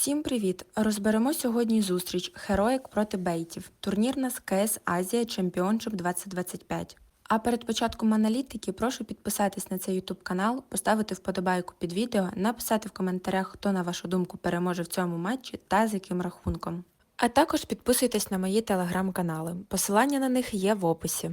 Всім привіт! Розберемо сьогодні зустріч Heroic проти Бейтів. Турнір на КС Азія Championship 2025. А перед початком аналітики прошу підписатись на цей YouTube канал, поставити вподобайку під відео, написати в коментарях, хто на вашу думку переможе в цьому матчі та з яким рахунком. А також підписуйтесь на мої телеграм-канали. Посилання на них є в описі.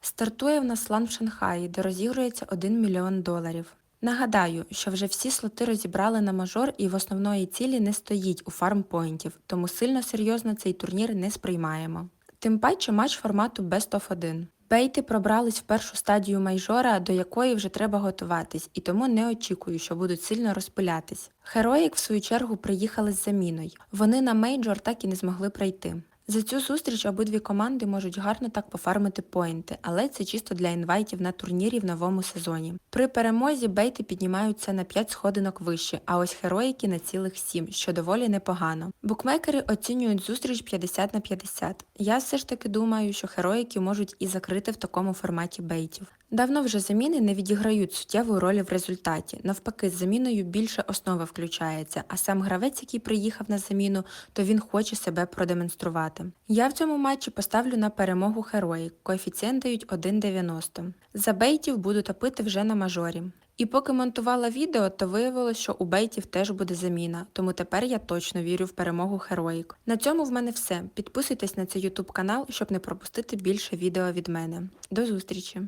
Стартує в нас лан в Шанхаї, де розігрується 1 мільйон доларів. Нагадаю, що вже всі слоти розібрали на мажор і в основної цілі не стоїть у фармпойнтів, тому сильно серйозно цей турнір не сприймаємо. Тим паче матч формату Best of 1. Бейти пробрались в першу стадію майжора, до якої вже треба готуватись, і тому не очікую, що будуть сильно розпилятись. Heroic, в свою чергу, приїхали з заміною. Вони на мейджор так і не змогли пройти. За цю зустріч обидві команди можуть гарно так пофармити поінти, але це чисто для інвайтів на турнірі в новому сезоні. При перемозі бейти піднімаються на 5 сходинок вище, а ось героїки на цілих 7, що доволі непогано. Букмекери оцінюють зустріч 50 на 50. Я все ж таки думаю, що героїки можуть і закрити в такому форматі бейтів. Давно вже заміни не відіграють суттєву роль в результаті. Навпаки, з заміною більше основа включається, а сам гравець, який приїхав на заміну, то він хоче себе продемонструвати. Я в цьому матчі поставлю на перемогу героїк. Коефіцієнт дають 1,90. За бейтів буду топити вже на мажорі. І поки монтувала відео, то виявилось, що у бейтів теж буде заміна, тому тепер я точно вірю в перемогу героїк. На цьому в мене все. Підписуйтесь на цей YouTube канал, щоб не пропустити більше відео від мене. До зустрічі!